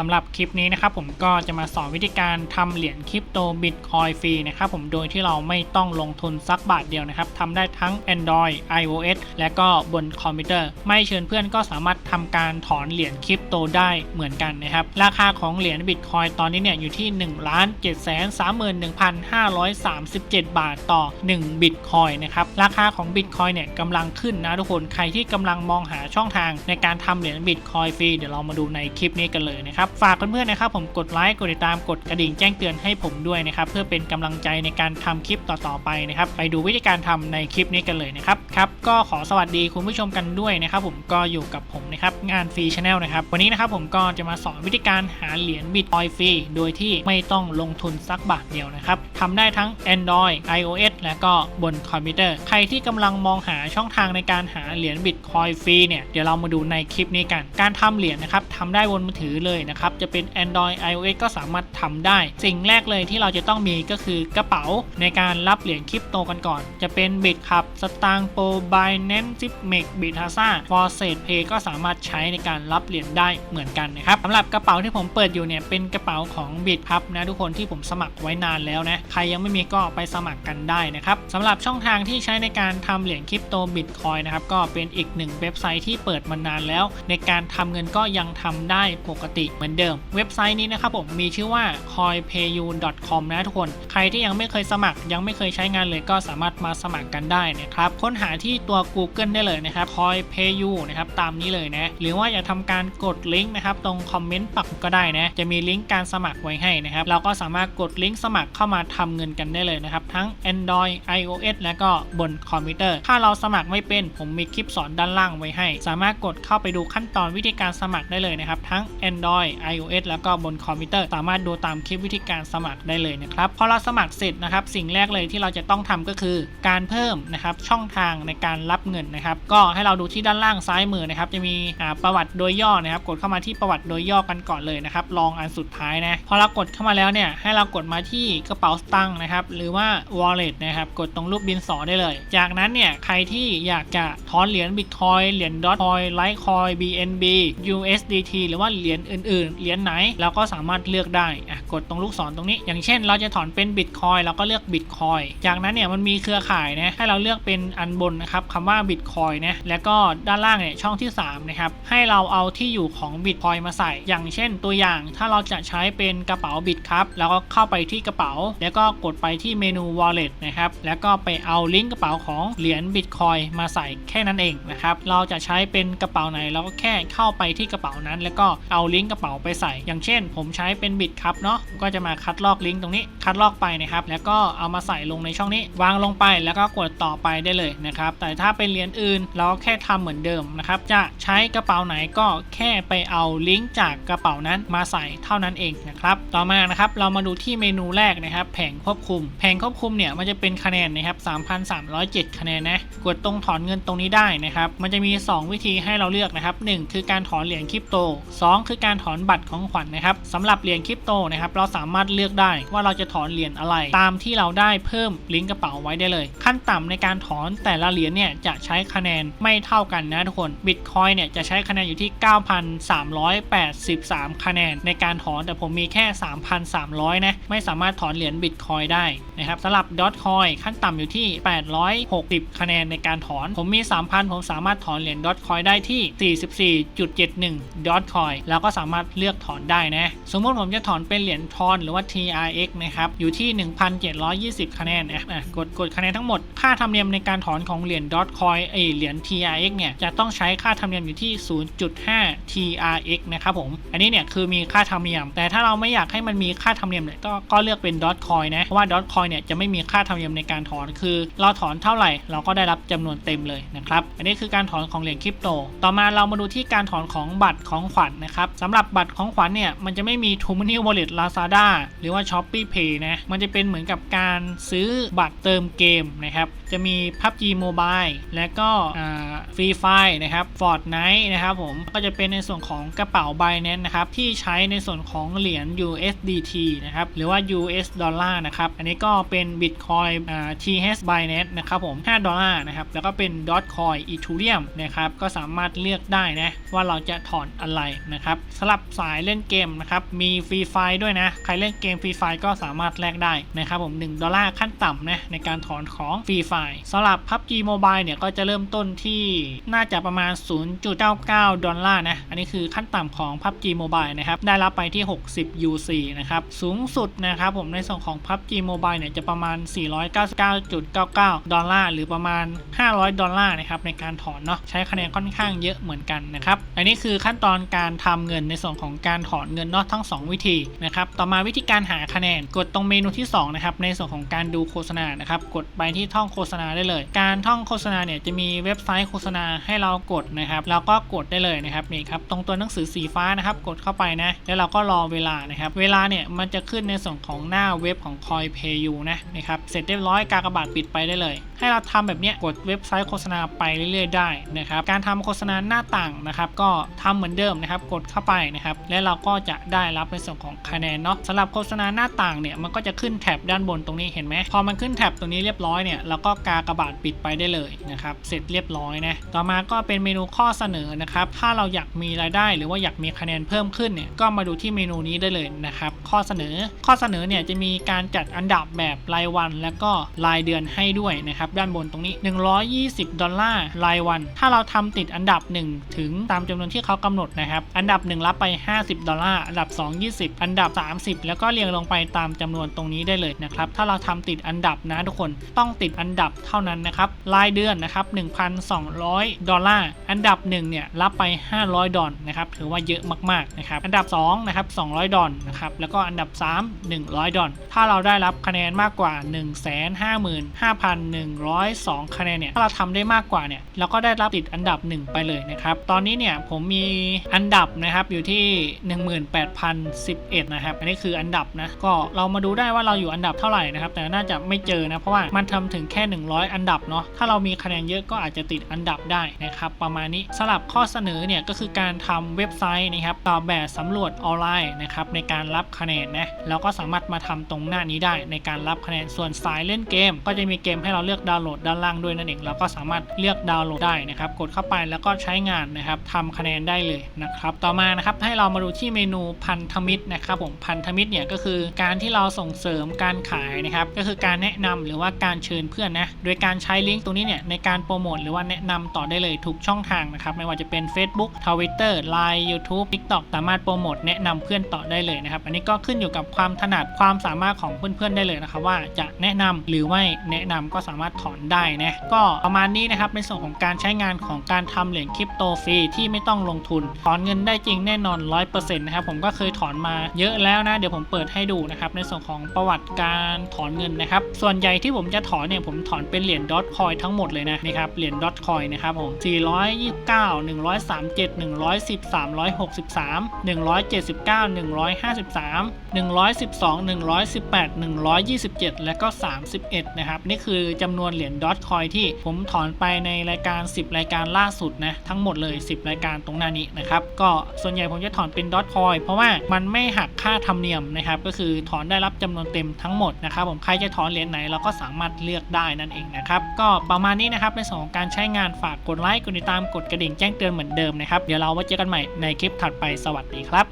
สำหรับคลิปนี้นะครับผมก็จะมาสอนวิธีการทำเหรียญคริปโตบิตคอยฟรีนะครับผมโดยที่เราไม่ต้องลงทุนสักบาทเดียวนะครับทำได้ทั้ง Android iOS และก็บนคอมพิวเตอร์ ไม่เชิญเพื่อนก็สามารถทำการถอนเหรียญคริปโตได้เหมือนกันนะครับ ราคาของเหรียญบิตคอยตอนนี้เนี่ยอยู่ที่ 1 7 3 1 5 3 7 บาทต่อ 1 บิตคอยนะครับราคาของบิตคอยเนี่ยกำลังขึ้นนะทุกคนใครที่กำลังมองหาช่องทางในการทำเหรียญบิตคอยฟรีเดี๋ยวเรามาดูในคลิปนี้กันเลยนะครับฝากเพื่อนๆนะครับผมกดไลค์กดติดตามกดกระดิ่งแจ้งเตือนให้ผมด้วยนะครับ เพื่อเป็นกำลังใจในการทำคลิปต่อๆไปนะครับ ไปดูวิธีการทำในคลิปนี้กันเลยนะครับครับ ก็ขอสวัสดีคุณผู้ชมกันด้วยนะครับ ผมก็อยู่กับผมนะครับงานฟรีชาแนลนะครับวันนี้นะครับผมก็จะมาสอนวิธีการหาเหรียญบิตคอยฟรีโดยที่ไม่ต้องลงทุนสักบาทเดียวนะครับทำได้ทั้ง Android iOS และก็บนคอมพิวเตอร์ ใครที่กำลังมองหาช่องทางในการหาเหรียญบิตคอยฟรีเนี่ยเดี๋ยวเรามาดูในคลิปนี้กัน การทำเหรียญนะครับทำได้บนมือถือเลยนะครับ จะเป็น Android iOS ก็สามารถทำได้ สิ่งแรกเลยที่เราจะต้องมีก็คือกระเป๋าในการรับเหรียญคริปโตกันก่อน จะเป็นบิตครับสตางโปบายเนนซิปเมกบิตฮาซ่าฟอร์เซตเพย์ก็สามารถใช้ในการรับเหรียญได้เหมือนกันนะครับสำหรับกระเป๋าที่ผมเปิดอยู่เนี่ยเป็นกระเป๋าของบิตครับนะทุกคนที่ผมสมัครไว้นานแล้วนะใครยังไม่มีก็ไปสมัครกันได้นะครับสำหรับช่องทางที่ใช้ในการทำเหรียญคริปโตบิตคอยนะครับก็เป็นอีกหนึ่งเว็บไซต์ที่เปิดมานานแล้ว ในการทำเงินก็ยังทำได้ปกติเหมือนเดิม เว็บไซต์นี้นะครับผมมีชื่อว่า coinpayu.com นะทุกคน ใครที่ยังไม่เคยสมัครยังไม่เคยใช้งานเลยก็สามารถมาสมัครกันได้นะครับ ค้นหาที่ตัว Google ได้เลยนะครับ coinpayu นะครับตามนี้เลยนะ หรือว่าอยากทำการกดลิงก์นะครับตรงคอมเมนต์ปักก็ได้นะ จะมีลิงก์การสมัครไว้ให้นะครับ เราก็สามารถกดลิงก์สมัครเข้ามาทำเงินกันได้เลยนะครับ ทั้ง Android iOS และก็บนคอมพิวเตอร์ ถ้าเราสมัครไม่เป็นผมมีคลิปสอนด้านล่างไว้ให้ สามารถกดเข้าไปดูขั้นตอนวิธีการสมัครได้เลยนะครับ ทั้ง Android iOS แล้วก็บนคอมพิวเตอร์ สามารถดูตามคลิปวิธีการสมัครได้เลยนะครับพอเราสมัครเสร็จนะครับสิ่งแรกเลยที่เราจะต้องทำก็คือ การเพิ่มนะครับช่องทางในการรับเงินนะครับ ก็ให้เราดูที่ด้านล่างซ้ายมือนะครับจะมีประวัติโดยย่อนะครับ กดเข้ามาที่ประวัติโดยย่อกันก่อนเลยนะครับลองอันสุดท้ายนะพอเรากดเข้ามาแล้วเนี่ยให้เรากดมาที่กระเป๋าตางค์นะครับหรือว่า wallet นะครับกดตรงรูปดินสอได้เลย จากนั้นเนี่ยใครที่อยากจะถอนเหรียญ Bitcoin เหรียญ Dotcoin Litecoin BNB USDT หรือว่าเหรียญอื่นเหรียญไหนเราก็สามารถเลือกได้ กดตรงลูกศรตรงนี้ อย่างเช่นเราจะถอนเป็น Bitcoin เราก็เลือก Bitcoin จากนั้นเนี่ยมันมีเครือข่ายนะให้เราเลือกเป็นอันบนนะครับคำว่า Bitcoin นะแล้วก็ด้านล่างเนี่ยช่องที่3นะครับให้เราเอาที่อยู่ของ Bitcoin มาใส่ อย่างเช่นตัวอย่างถ้าเราจะใช้เป็นกระเป๋า Bit ครับแล้วก็เข้าไปที่กระเป๋า แล้วก็กดไปที่เมนู Wallet นะครับแล้วก็ไปเอาลิงก์กระเป๋าของเหรียญ Bitcoin มาใส่แค่นั้นเองนะครับเราจะใช้เป็นกระเป๋าไหนเราก็แค่เข้าไปที่กระเป๋านั้น แล้วก็เอาลิงก์กระเป๋าไปใส่ อย่างเช่น ผมใช้เป็นบิตครับเนาะก็จะมาคัดลอกลิงก์ตรงนี้ คัดลอกไปนะครับ แล้วก็เอามาใส่ลงในช่องนี้ วางลงไปแล้วก็กดต่อไปได้เลยนะครับ แต่ถ้าเป็นเหรียญอื่น เราแค่ทำเหมือนเดิมนะครับ จะใช้กระเป๋าไหนก็แค่ไปเอาลิงก์จากกระเป๋านั้นมาใส่เท่านั้นเองนะครับ ต่อมานะครับ เรามาดูที่เมนูแรกนะครับ แผงควบคุม แผงควบคุมเนี่ยมันจะเป็นคะแนนนะครับ3,307 คะแนนนะ กดตรงถอนเงินตรงนี้ได้นะครับ มันจะมี 2 วิธีให้เราเลือกนะครับ 1 คือการถอนเหรียญคริปโต 2 คือการถอนบัตรของขวัญนนะครับสำหรับเหรียญคริปโตนะครับเราสามารถเลือกได้ว่าเราจะถอนเหรียญอะไร ตามที่เราได้เพิ่มลิงก์กระเป๋าไว้ได้เลย ขั้นต่ำในการถอนแต่ละเหรียญเนี่ยจะใช้คะแนนไม่เท่ากันนะทุกคนบิตคอยเนี่ยจะใช้คะแนนอยู่ที่ 9,383 คะแนนในการถอนแต่ผมมีแค่ 3,300 นะ ไม่สามารถถอนเหรียญบิตคอยได้นะครับสำหรับดอทคอยขั้นต่ำอยู่ที่ 860 คะแนนในการถอน ผมมี 3,000 ผมสามารถถอนเหรียญดอทคอยได้ที่ 44.71ดอทคอยแล้วก็สามารถเลือกถอนได้นะ สมมติผมจะถอนเป็นเหรียญทอนหรือว่า TRX นะครับ อยู่ที่ 1,720 คะแนนนะอะกดกดคะแนนทั้งหมด ค่าธรรมเนียมในการถอนของเหรียญดอทคอยเอเหรียญ TRX เนี่ย จะต้องใช้ค่าธรรมเนียมอยู่ที่ 0.5 TRX นะครับผม อันนี้เนี่ยคือมีค่าธรรมเนียม แต่ถ้าเราไม่อยากให้มันมีค่าธรรมเนียมเนี่ยก็ก็เลือกเป็นดอทคอยนะ เพราะว่าดอทคอยเนี่ยจะไม่มีค่าธรรมเนียมในการถอนคือ เราถอนเท่าไหร่เราก็ได้รับจำนวนเต็มเลยนะครับ อันนี้คือการถอนของเหรียญคริปโต ต่อมาเรามาดูที่การถอนของบัตรของขวัญนะครับสำหรับบัตรของขวัญเนี่ยมันจะไม่มี t o m o n y Wallet Lazada หรือว่า Shopee Pay นะมันจะเป็นเหมือนกับการซื้อบัตรเติมเกมนะครับจะมี PUBG Mobile และก็ ฟรีไฟนะครับ Fortnite นะครับผมก็จะเป็นในส่วนของกระเป๋า Binance นะครับที่ใช้ในส่วนของเหรียญ USDT นะครับหรือว่า US ดอลลาร์นะครับอันนี้ก็เป็น Bitcoin อ่า TH Binance นะครับผม5ดอลลาร์นะครับแล้วก็เป็น Dogecoin Ethereum นะครับก็สามารถเลือกได้นะว่าเราจะถอนอะไรนะครับสำหรับสายเล่นเกมนะครับมีฟรีไฟด้วยนะใครเล่นเกมฟรีไฟก็สามารถแลกได้นะครับผม1ดอลลาร์ขั้นต่ำนะในการถอนของฟรีไฟสำหรับ PUBG Mobile เนี่ยก็จะเริ่มต้นที่น่าจะประมาณ 0.99 ดอลลาร์นะ อันนี้คือขั้นต่ำของ PUBG Mobile นะครับ ได้รับไปที่ 60 UC นะครับ สูงสุดนะครับผมในส่วนของ PUBG Mobile เนี่ยจะประมาณ 499.99 ดอลลาร์ หรือประมาณ 500 ดอลลาร์นะครับในการถอนเนาะ ใช้คะแนนค่อนข้างเยอะเหมือนกันนะครับ อันนี้คือขั้นตอนการทำเงินในส่วนของการถอนเงินเนาะทั้ง 2 วิธีนะครับ ต่อมาวิธีการหาคะแนน กดตรงเมนูที่2นะครับในส่วนของการดูโฆษณานะครับ กดไปที่ท่องโฆษณาได้เลย การท่องโฆษณาเนี่ยจะมีเว็บไซต์โฆษษณาให้เรากดนะครับเราก็กดได้เลยนะครับนี่ครับตรงตัวหนังสือสีฟ้านะครับ กดเข้าไปนะ แล้วเราก็รอเวลานะครับ เวลาเนี่ยมันจะขึ้นในส่วนของหน้าเว็บของ Coin Pay You นะนะครับเสร็จเรียบร้อยกากบาทปิดไปได้เลย ให้เราทำแบบเนี้ยกดเว็บไซต์โฆษณาไปเรื่อยๆได้นะครับการทำโฆษณาหน้าต่างนะครับ ก็ทำเหมือนเดิมนะครับ กดเข้าไปนะครับ และเราก็จะได้รับในส่วนของคะแนนเนาะสำหรับโฆษณาหน้าต่างเนี่ยมันก็จะขึ้นแท็บด้านบนตรงนี้เห็นไหมพอมันขึ้นแท็บตรงนี้เรียบร้อยเนี่ยเราก็กากบาทปิดไปได้เลยนะครับเสร็จเรียบร้อยนะต่อมาก็เป็นเมนูข้อเสนอนะครับ ถ้าเราอยากมีรายได้ หรือว่าอยากมีคะแนนเพิ่มขึ้นเนี่ย ก็มาดูที่เมนูนี้ได้เลยนะครับ ข้อเสนอ ข้อเสนอเนี่ยจะมีการจัดอันดับแบบรายวัน และก็รายเดือนให้ด้วยนะครับ ด้านบนตรงนี้ 120 ดอลลาร์รายวัน ถ้าเราทำติดอันดับ 1 ถึงตามจำนวนที่เขากำหนดนะครับ อันดับ 1 รับไป 50 ดอลลาร์ อันดับ 2 20 อันดับ 30 แล้วก็เรียงลงไปตามจำนวนตรงนี้ได้เลยนะครับ ถ้าเราทำติดอันดับนะทุกคน ต้องติดอันดับเท่านั้นนะครับ รายเดือนนะครับ1,200ดอลลาร์ อันดับ1เนี่ยรับไป 500 ดอลนะครับ ถือว่าเยอะมากๆนะครับ อันดับ2นะครับ200 ดอลนะครับ แล้วก็อันดับ 3 100 ดอล ถ้าเราได้รับคะแนนมากกว่า 155,5,102 คะแนนเนี่ย ถ้าเราทำได้มากกว่าเนี่ย เราก็ได้รับติดอันดับ 1 ไปเลยนะครับ ตอนนี้เนี่ยผมมีอันดับนะครับอยู่ที่ 18,011 นะครับ อันนี้คืออันดับนะ ก็เรามาดูได้ว่าเราอยู่อันดับเท่าไหร่นะครับ แต่น่าจะไม่เจอนะ เพราะว่ามันทำถึงแค่ 100 อันดับเนาะ ถ้าเรามีคะแนนเยอะก็อาจจะติดอันดับได้นะครับประมาณนี้สำหรับข้อเสนอเนี่ยก็คือการทำเว็บไซต์นะครับตอบแบบสำรวจออนไลน์นะครับในการรับคะแนนนะเราก็สามารถมาทำตรงหน้านี้ได้ ในการรับคะแนนส่วนสายเล่นเกม ก็จะมีเกมให้เราเลือกดาวน์โหลดด้านล่างด้วยนั่นเองเราก็สามารถเลือกดาวน์โหลดได้นะครับกดเข้าไปแล้วก็ใช้งานนะครับทำคะแนนได้เลยนะครับต่อมานะครับให้เรามาดูที่เมนูพันธมิตรนะครับผมพันธมิตรเนี่ยก็คือการที่เราส่งเสริมการขายนะครับก็คือการแนะนำหรือว่าการเชิญเพื่อนนะโดยการใช้ลิงก์ตรงนี้เนี่ยในการโปรโมทหรือว่าแนะนำต่อได้เลยทุกช่องทางนะครับ ไม่ว่าจะเป็น Facebook Twitter Line YouTube TikTok สามารถโปรโมทแนะนำเพื่อนต่อได้เลยนะครับ อันนี้ก็ขึ้นอยู่กับความถนัดความสามารถของเพื่อนๆได้เลยนะครับว่าจะแนะนำหรือไม่แนะนำก็สามารถถอนได้นะก็ประมาณนี้นะครับในส่วนของการใช้งานของการทำเหรียญคริปโตฟรีที่ไม่ต้องลงทุน ถอนเงินได้จริงแน่นอน 100%นะครับผมก็เคยถอนมาเยอะแล้วนะเดี๋ยวผมเปิดให้ดูนะครับในส่วนของประวัติการถอนเงินนะครับส่วนใหญ่ที่ผมจะถอนเนี่ยผมถอนเป็นเหรียญดอทคอยทั้งหมดเลยนะนี่ครับเหรียญดอทคอยนะครับผม 429 137 110 363 179 153 112 118 127 และก็ 31 นะครับ นี่คือจำนวนเหรียญดอทคอยที่ผมถอนไปในรายการ 10 รายการล่าสุดนะ ทั้งหมดเลย 10 รายการตรงหน้านี้นะครับ ก็ส่วนใหญ่ผมจะถอนเป็นดอทคอยเพราะว่ามันไม่หักค่าธรรมเนียมนะครับ ก็คือถอนได้รับจำนวนเต็มทั้งหมดนะครับผมใครจะถอนเหรียญไหนเราก็สามารถเลือกได้นั่นเองนะครับ ก็ประมาณนี้นะครับในส่วนของการใช้งานฝากกดไลค์กดติดตามกดกระดิ่งแจ้งเตือนเหมือนเดิมนะครับ เดี๋ยวเราไว้เจอกันใหม่ในคลิปถัดไปสวัสดีครับ